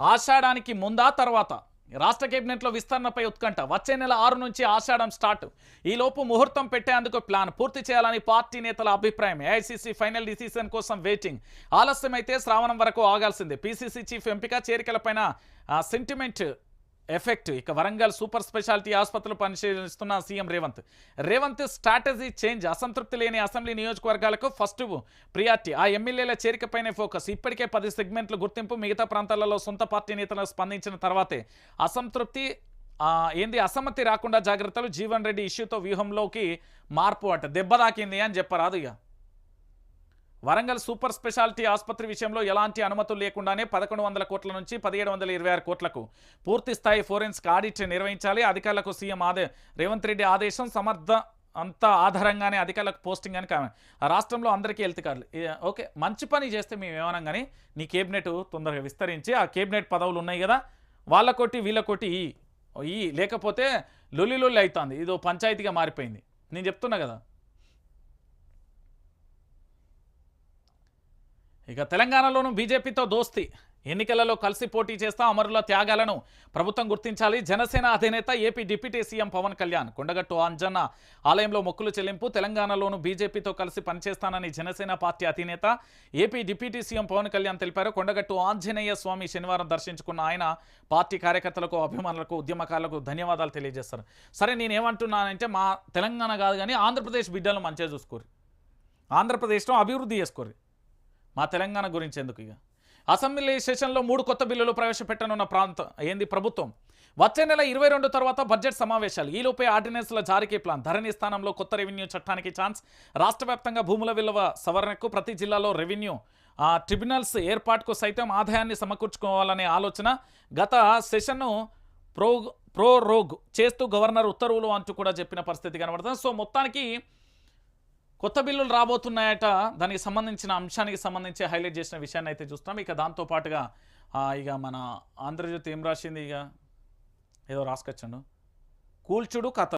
ఆషాఢానికి ముందా తర్వాత? రాష్ట్ర కేబినెట్లో విస్తరణపై ఉత్కంఠ. వచ్చే నెల ఆరు నుంచి ఆషాఢం స్టార్ట్. ఈలోపు ముహూర్తం పెట్టేందుకు ప్లాన్. పూర్తి చేయాలని పార్టీ నేతల అభిప్రాయం. ఏఐసీసీ ఫైనల్ డిసిషన్ కోసం వెయిటింగ్. ఆలస్యమైతే శ్రావణం వరకు ఆగాల్సిందే. పీసీసీ చీఫ్ ఎంపిక చేరికలపైన సెంటిమెంట్ ఎఫెక్ట్. ఇక వరంగల్ సూపర్ స్పెషాలిటీ ఆసుపత్రులు పరిశీలిస్తున్న CM Revanth. Revanth strategy change అసంతృప్తి లేని అసెంబ్లీ నియోజకవర్గాలకు ఫస్ట్ ప్రియారిటీ ఆ ఎమ్మెల్యేల చేరికపైనే ఫోకస్. ఇప్పటికే పది సెగ్మెంట్లు గుర్తింపు మిగతా ప్రాంతాలలో సొంత పార్టీ నేతలకు స్పందించిన తర్వాతే అసంతృప్తి ఏంది అసమ్మతి రాకుండా జాగ్రత్తలు జీవన్ రెడ్డి ఇష్యూతో వ్యూహంలోకి మార్పు అట. దెబ్బ తాకింది అని చెప్పరాదు ఇక. వరంగల్ సూపర్ స్పెషాలిటీ ఆసుపత్రి విషయంలో ఎలాంటి అనుమతులు లేకుండానే పదకొండు వందల కోట్ల నుంచి పదిహేడు వందల ఇరవై ఆరు కోట్లకు పూర్తి స్థాయి ఫోరెన్సిక్ ఆడిట్ నిర్వహించాలి. అధికారులకు సీఎం ఆదే రేవంత్ రెడ్డి ఆదేశం సమర్థ అంత ఆధారంగానే అధికారులకు పోస్టింగ్ అని ఆ రాష్ట్రంలో అందరికీ హెల్త్ కార్డులు ఓకే మంచి పని చేస్తే మేము ఏమన్నాం కానీ నీ కేబినెట్ తొందరగా విస్తరించి ఆ కేబినెట్ పదవులు ఉన్నాయి కదా వాళ్ళ కొట్టి వీళ్ళ కొట్టి ఈ ఈ లేకపోతే లొల్లి లొల్లి అవుతుంది. ఇదో పంచాయతీగా మారిపోయింది. నేను చెప్తున్నా కదా. ఇక తెలంగాణలోనూ బీజేపీతో దోస్తి. ఎన్నికలలో కలిసి పోటీ చేస్తా అమరుల త్యాగాలను ప్రభుత్వం గుర్తించాలి. జనసేన అధినేత AP deputy CM Pavan Kalyan Kondagattu Anjanna ఆలయంలో మొక్కులు చెల్లింపు తెలంగాణలోనూ బీజేపీతో కలిసి పనిచేస్తానని జనసేన పార్టీ అధినేత AP deputy CM Pavan Kalyan తెలిపారు. కొండగట్టు ఆంజనేయ స్వామి శనివారం దర్శించుకున్న ఆయన పార్టీ కార్యకర్తలకు అభిమానులకు ఉద్యమకారులకు ధన్యవాదాలు తెలియజేస్తారు. సరే నేనేమంటున్నానంటే మా తెలంగాణ కాదు కానీ ఆంధ్రప్రదేశ్ బిడ్డలను మంచిగా చూసుకోరు ఆంధ్రప్రదేశ్లో అభివృద్ధి చేసుకోరు మా తెలంగాణ గురించి ఎందుకు ఇక? అసెంబ్లీ సెషన్లో మూడు కొత్త బిల్లులు ప్రవేశపెట్టనున్న ప్రాంతం ఏంది ప్రభుత్వం? వచ్చే నెల ఇరవై రెండు తర్వాత బడ్జెట్ సమావేశాలు. ఈలోపే ఆర్డినెన్స్ల జారీకి ప్లాన్. ధరణి స్థానంలో కొత్త రెవెన్యూ చట్టానికి ఛాన్స్. రాష్ట్ర భూముల విలువ సవరణకు ప్రతి జిల్లాలో రెవెన్యూ. ఆ, ట్రిబ్యునల్స్ ఏర్పాటుకు సైతం ఆదాయాన్ని సమకూర్చుకోవాలనే ఆలోచన గత సెషన్ను ప్రో ప్రోరోగ్ చేస్తూ గవర్నర్ ఉత్తర్వులు అంటూ కూడా చెప్పిన పరిస్థితి కనబడుతుంది. సో మొత్తానికి కొత్త బిల్లులు రాబోతున్నాయట. దానికి సంబంధించిన అంశానికి సంబంధించి హైలైట్ చేసిన విషయాన్ని అయితే చూస్తున్నాం. ఇక దాంతో పాటుగా ఇక మన ఆంధ్రజ్యోతి ఏం రాసింది ఇక? ఏదో రాసుకొచ్చాడు. కూల్చుడు కథ.